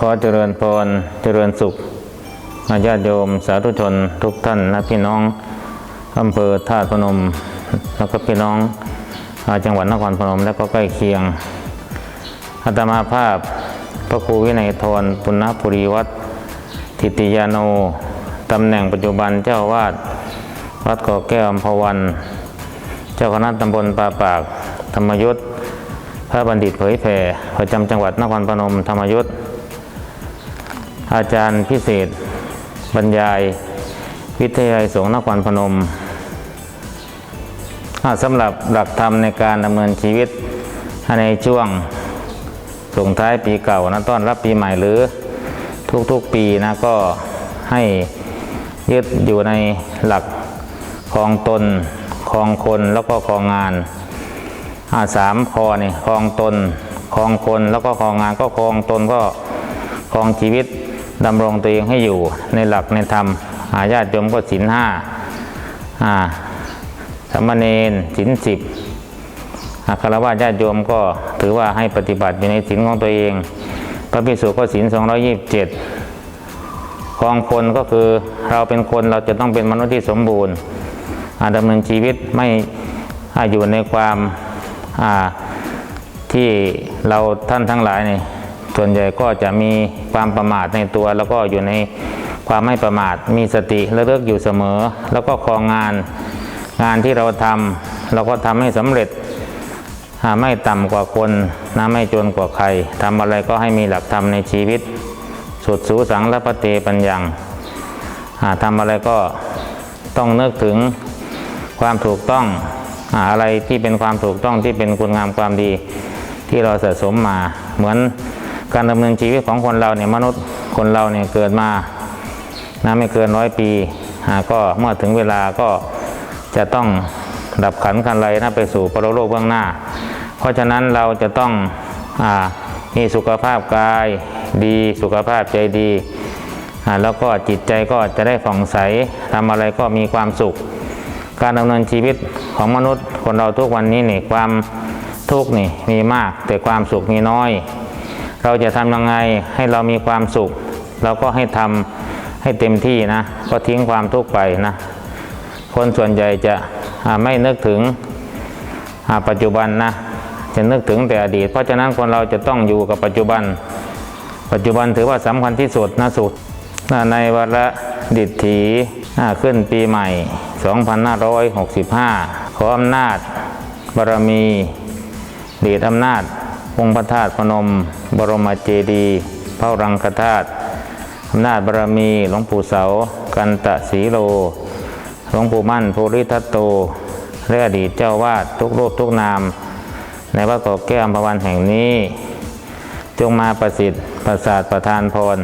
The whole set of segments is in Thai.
ขอเจริญพร เจริญสุขอาญาติโยมสาธุชนทุกท่านและพี่น้องอำเภอธาตุพนม แล้วก็พี่น้องอจังหวัดนครพนมและก็ใกล้เคียงอาตมาภาพ พระครูวินัยทรปุณณปุรีวัดทิติยาโนตำแหน่งปัจจุบันเจ้าวาดวัดเกาะแก้วอัมพวัน เจ้าคณะตำบลปาปาก ธรรมยุทธพระบัณฑิตเผยแผ่ประจำจังหวัดนครพนมธรรมยุทธ อาจารย์พิเศษ บรรยาย วิทยาลัยสงฆ์นครพนมสำหรับหลักธรรมในการดำเนินชีวิตในช่วงส่งท้ายปีเก่านะต้อนรับปีใหม่หรือทุกๆปีนะก็ให้ยึดอยู่ในหลักครองตนครองคนแล้วก็ครองงานอาสามคอนี่คองตนคองคนแล้วก็คองงานก็คองตนก็คองชีวิต ดำรงตัวเองให้อยู่ในหลักในธรรมอาญาติโยมก็ศีลห้าอ่าสามเณรศีลสิบคารวะญาติโยมก็ถือว่าให้ปฏิบัติอยู่ในศีลของตัวเอง พระภิกษุก็ศีลสองยี่สิบเจ็ดคองคนก็คือเราเป็นคนเราจะต้องเป็นมนุษย์ที่สมบูรณ์ดำเนินชีวิตไม่อยู่ในความที่เราท่านทั้งหลายเนี่ย ส่วนใหญ่ก็จะมีความประมาทในตัว แล้วก็อยู่ในความไม่ประมาทมีสติระลึกอยู่เสมอ แล้วก็ครองงานงานที่เราทำเราก็ทำให้สำเร็จไม่ต่ำกว่าคนนะไม่จนกว่าใครทำอะไรก็ให้มีหลักธรรมในชีวิต สุดสูสังและปะเตปัญญังทำอะไรก็ต้องนึกถึงความถูกต้องอะไรที่เป็นความถูกต้องที่เป็นคุณงามความดีที่เราสะสมมาเหมือน การดำเนินชีวิตของคนเราเนี่ยมนุษย์คนเราเนี่ยเกิดมานะไม่เกินร้อยปีอ่าก็เมื่อถึงเวลาก็จะต้องดับขันธ์คันไรนะไปสู่ปรโลกเบื้องหน้า เพราะฉะนั้นเราจะต้องอามีสุขภาพกายดีสุขภาพใจดีอ่าแล้วก็จิตใจก็จะได้ผ่องใสทำอะไรก็มีความสุข การดำเนินชีวิตของมนุษย์คนเราทุกวันนี้นี่ความทุกข์นี่มีมากแต่ความสุขมีน้อย เราจะทำยังไงให้เรามีความสุข เราก็ให้ทำให้เต็มที่นะ ก็ทิ้งความทุกข์ไปนะ คนส่วนใหญ่จะไม่นึกถึงปัจจุบันนะ จะนึกถึงแต่อดีต เพราะฉะนั้นคนเราจะต้องอยู่กับปัจจุบัน ปัจจุบันถือว่าสำคัญที่สุดนะสุดในวาระดิษฐีขึ้นปีใหม่ 2565 ขออำนาจบารมีเดชอำนาจ องค์พระธาตุพนม บรมเจดีย์พระรังคธาตุอำนาจบารมีหลวงปู่เสา กันตะสีโลหลวงปู่มั่นภูริทัตโตและอดีตเจ้าวาดทุกรูปทุกนาม ในวัดเกาะแก้วอำภวันแห่งนี้ จงมาประสิทธิ์ประสาทประทานพร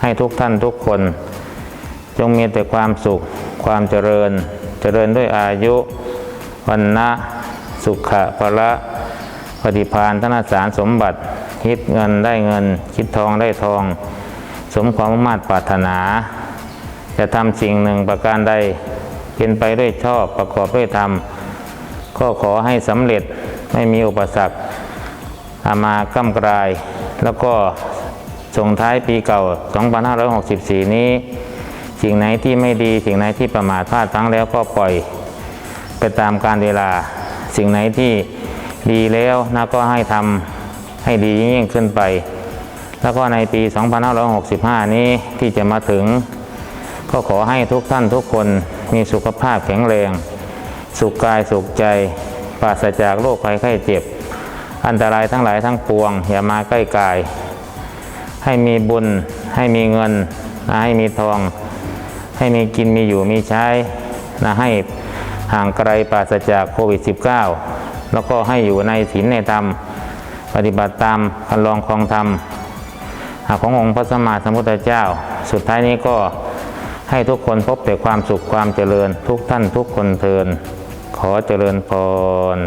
ให้ทุกท่านทุกคน จงมีแต่ความสุขความเจริญ เจริญด้วยอายุวันนะสุขะพละ ปฏิพานธนสารสมบัติ คิดเงินได้เงิน คิดทองได้ทอง สมความมุ่งมั่นปรารถนา จะทำสิ่งหนึ่งประการใดเป็นไปด้วยชอบประกอบด้วยธรรม ก็ขอให้สำเร็จไม่มีอุปสรรคอามาก้ำกลาย แล้วก็ส่งท้ายปีเก่า 2564 นี้ สิ่งไหนที่ไม่ดี สิ่งไหนที่ประมาทพลาดพลั้งแล้วก็ปล่อยไปตามการเวลา สิ่งไหนที่ ดีแล้วนะก็ให้ทำให้ดียิ่งขึ้นไป แล้วก็ในปี 2565 นี้ที่จะมาถึง ก็ขอให้ทุกท่านทุกคนมีสุขภาพแข็งแรง สุขกายสุขใจปราศจากโรคภัยไข้เจ็บ อันตรายทั้งหลายทั้งปวง อย่ามาใกล้กาย ให้มีบุญ ให้มีเงิน ให้มีทอง ให้มีกินมีอยู่มีใช้นะให้ห่างไกลปราศจากโควิด -19 แล้วก็ให้อยู่ในศีลในธรรม ปฏิบัติตามคันลองคลองธรรมอาขององค์พระสัมมาสัมพุทธเจ้า สุดท้ายนี้ก็ให้ทุกคนพบแต่ความสุขความเจริญทุกท่านทุกคนเทินขอเจริญพร